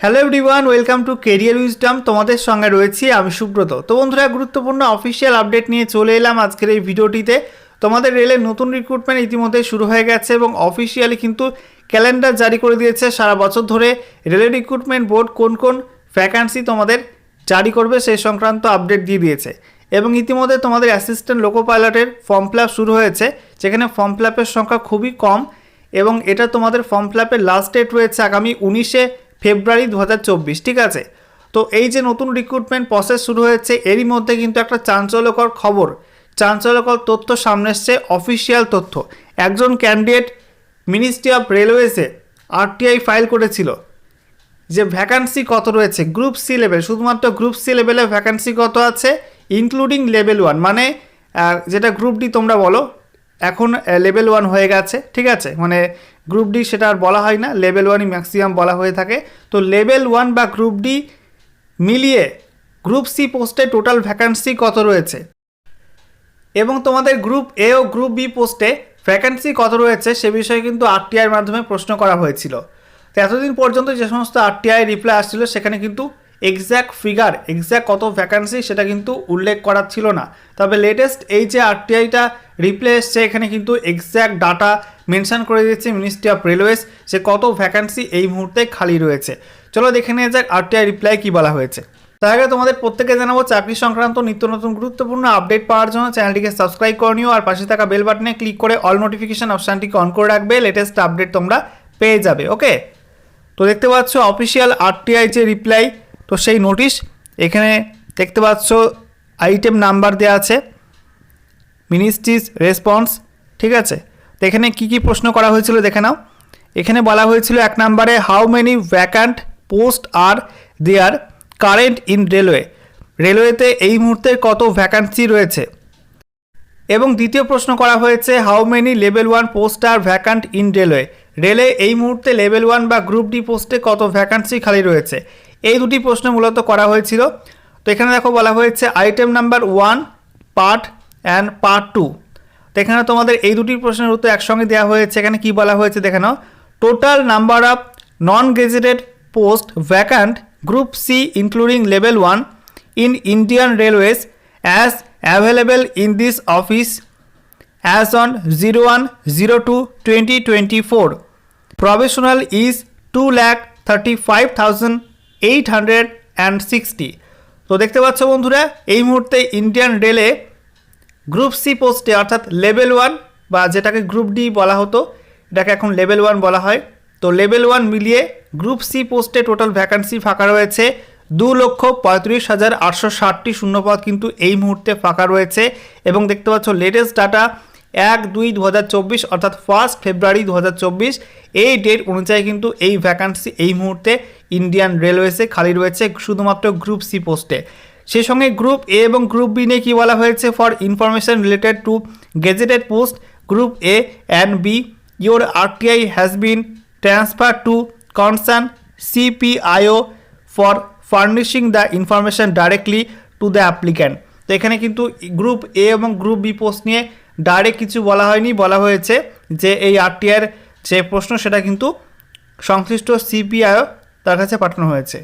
Hello everyone welcome to career wisdom তোমাদের সঙ্গে রয়েছি আমি সুব্রত। তো বন্ধুরা, গুরুত্বপূর্ণ অফিসিয়াল আপডেট নিয়ে চলে এলাম আজকের এই ভিডিওটিতে। তোমাদের রেলের নতুন রিক্রুটমেন্ট ইতিমধ্যে শুরু হয়ে গেছে এবং অফিসিয়ালি কিন্তু ক্যালেন্ডার জারি করে দিয়েছে সারা বছর ধরে। রেলের রিক্রুটমেন্ট বোর্ড কোন কোন ভ্যাকান্সি তোমাদের জারি করবে সেই সংক্রান্ত আপডেট দিয়ে দিয়েছে। এবং ইতিমধ্যে তোমাদের অ্যাসিস্ট্যান্ট লোকো পাইলটের ফর্ম ফিল শুরু হয়েছে, যেখানে ফর্ম ফিল সংখ্যা খুবই কম। এবং এটা তোমাদের ফর্ম ফিল লাস্ট ডেট রয়েছে আগামী উনিশে ফেব্রুয়ারি দু হাজার চব্বিশ, ঠিক আছে? তো এই যে নতুন রিক্রুটমেন্ট প্রসেস শুরু হয়েছে, এরই মধ্যে কিন্তু একটা চাঞ্চল্যকর খবর। চাঞ্চল্যকর তথ্য সামনে এসছে অফিসিয়াল তথ্য। একজন ক্যান্ডিডেট মিনিস্ট্রি অফ রেলওয়েসে আরটিআই ফাইল করেছিল যে ভ্যাকান্সি কত রয়েছে গ্রুপ সি লেভেল শুধুমাত্র গ্রুপ সি লেভেলে ভ্যাকান্সি কত আছে ইনক্লুডিং লেভেল ওয়ান মানে যেটা গ্রুপ ডি তোমরা বলো এখন লেভেল ওয়ান হয়ে গেছে, ঠিক আছে? মানে গ্রুপ ডি সেটা আর বলা হয় না লেভেল ওয়ানই ম্যাক্সিমাম বলা হয়ে থাকে। তো লেভেল ওয়ান বা গ্রুপ ডি মিলিয়ে গ্রুপ সি পোস্টে টোটাল ভ্যাকান্সি কত রয়েছে? এবং তোমাদের গ্রুপ এ ও গ্রুপ বি পোস্টে ভ্যাকান্সি কত রয়েছে, সে বিষয়ে কিন্তু আরটিআইয়ের মাধ্যমে প্রশ্ন করা হয়েছিল। তো এতদিন পর্যন্ত যে সমস্ত আরটিআই রিপ্লাই আসছিল, সেখানে কিন্তু এক্স্যাক্ট ফিগার এক্স্যাক্ট কত ভ্যাকান্সি সেটা কিন্তু উল্লেখ করা ছিল না। তবে লেটেস্ট এই যে আরটিআইটা রিপ্লাই এসছে, এখানে কিন্তু এক্স্যাক্ট ডাটা মেনশন করে দিয়েছে মিনিস্ট্রি অফ রেলওয়েজ যে কত ভ্যাকান্সি এই মুহূর্তে খালি রয়েছে। চলো দেখে নিয়ে যাক আরটিআই রিপ্লাই কী বলা হয়েছে। তার আগে তোমাদের প্রত্যেকে জানাব, চাকরি সংক্রান্ত নিত্য নতুন গুরুত্বপূর্ণ আপডেট পাওয়ার জন্য চ্যানেলটিকে সাবস্ক্রাইব করে আর পাশে থাকা বেল বাটনে ক্লিক করে অল নোটিফিকেশন অপশানটিকে অন করে রাখবে লেটেস্ট আপডেট তোমরা পেয়ে যাবে ওকে তো দেখতে পাচ্ছ অফিসিয়াল আরটিআই যে রিপ্লাই তো সেই নোটিশ এখানে দেখতে পাচ্ছ আইটেম নাম্বার দেওয়া আছে মিনিস্ট্রিজ রেসপন্স ঠিক আছে? তো এখানে কী কী প্রশ্ন করা হয়েছিল দেখে নাও। এখানে বলা হয়েছিল এক নম্বরে how many vacant post are there current in railway রেলওয়েতে এই মুহূর্তে কত ভ্যাকান্সি রয়েছে? এবং দ্বিতীয় প্রশ্ন করা হয়েছে how many level one post are vacant in railway রেলে এই মুহূর্তে লেভেল ওয়ান বা গ্রুপ ডি পোস্টে কত ভ্যাকান্সি খালি রয়েছে? এই দুটি প্রশ্ন মূলত করা হয়েছিল। তো এখানে দেখো বলা হয়েছে item number one part and part two তো এখানে তোমাদের এই দুটি প্রশ্নের উত্তর একসঙ্গে দেওয়া হয়েছে। এখানে কি বলা হয়েছে দেখে নাও। Total number of non gazetted post vacant group C including level one in Indian railways as available in this office as on zero one zero two twenty twenty four professional is to 01 02 2024 provisional is 2 lakh 35860 তো দেখতে পাচ্ছ বন্ধুরা, এই মুহূর্তে Indian রেলে group C পোস্টে অর্থাৎ level one বা যেটাকে গ্রুপ ডি বলা হতো, এটাকে এখন লেভেল ওয়ান বলা হয়। তো লেভেল ওয়ান মিলিয়ে গ্রুপ সি পোস্টে টোটাল ভ্যাকান্সি ফাঁকা রয়েছে। দু লক্ষ পঁয়ত্রিশ হাজার আটশো ষাটটি শূন্যপদ কিন্তু এই মুহূর্তে ফাঁকা রয়েছে। এবং দেখতে পাচ্ছ লেটেস্ট ডাটা এক দুই দু হাজার চব্বিশ, অর্থাৎ ফার্স্ট ফেব্রুয়ারি দু হাজার চব্বিশ। এই ডেট অনুযায়ী কিন্তু এই ভ্যাকান্সি এই মুহূর্তে ইন্ডিয়ান রেলওয়েসে খালি রয়েছে শুধুমাত্র গ্রুপ সি পোস্টে। সেই সঙ্গে গ্রুপ এ এবং গ্রুপ বি নিয়ে কী বলা হয়েছে? For information related to gazetted post group A and B your RTI has been transfer to concern CPIO for furnishing the information directly to the applicant তো এখানে কিন্তু গ্রুপ এ এবং group B post নিয়ে direct কিছু বলা হয়নি। বলা হয়েছে যে এই আরটিআর যে প্রশ্ন, সেটা কিন্তু সংশ্লিষ্ট সিপিআইও তার কাছে পাঠানো হয়েছে।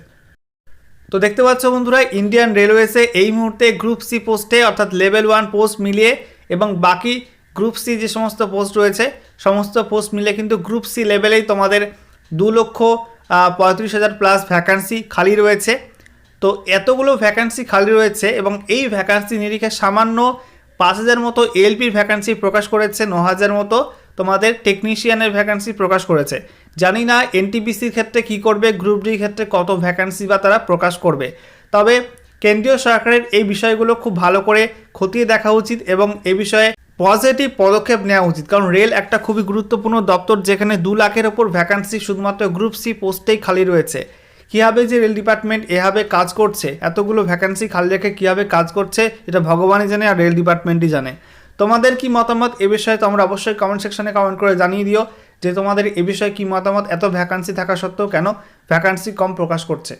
তো দেখতে পাচ্ছ বন্ধুরা ইন্ডিয়ান রেলওয়েসে এই মুহূর্তে গ্রুপ সি পোস্টে অর্থাৎ লেভেল ওয়ান পোস্ট মিলিয়ে এবং বাকি গ্রুপ সি যে সমস্ত পোস্ট রয়েছে, সমস্ত পোস্ট মিলিয়ে কিন্তু গ্রুপ সি লেভেলেই তোমাদের দু লক্ষ পঁয়ত্রিশ হাজার প্লাস ভ্যাকান্সি খালি রয়েছে। তো এতগুলো ভ্যাকান্সি খালি রয়েছে এবং এই ভ্যাকান্সি নিরিখে সামান্য পাঁচ হাজার মতো এলপির ভ্যাকান্সি প্রকাশ করেছে, ন হাজার মতো। তোমাদের টেকনিশিয়ানের ভ্যাকান্সি প্রকাশ করেছে। জানি না এনটিপিসির ক্ষেত্রে কি করবে গ্রুপ ডির ক্ষেত্রে কত ভ্যাকান্সি বা তারা প্রকাশ করবে। তবে কেন্দ্রীয় সরকারের এই বিষয়গুলো খুব ভালো করে খতিয়ে দেখা উচিত এবং এ বিষয়ে পজিটিভ পদক্ষেপ নেওয়া উচিত। কারণ রেল একটা খুবই গুরুত্বপূর্ণ দপ্তর যেখানে দু লাখের ওপর ভ্যাকান্সি শুধুমাত্র গ্রুপ সি পোস্টেই খালি রয়েছে। কীভাবে যে রেল ডিপার্টমেন্ট এভাবে কাজ করছে, এতগুলো ভ্যাকান্সি খালি রেখে কীভাবে কাজ করছে, এটা ভগবানই জানে আর রেল ডিপার্টমেন্টই জানে। তোমাদের কি মতামত এ বিষয়ে তোমরা অবশ্যই কমেন্ট সেকশনে কমেন্ট করে জানিয়ে দিও যে তোমাদের এ বিষয়ে কি মতামত, এত ভ্যাকান্সি থাকা সত্ত্বেও কেন ভ্যাকান্সি কম প্রকাশ করছে।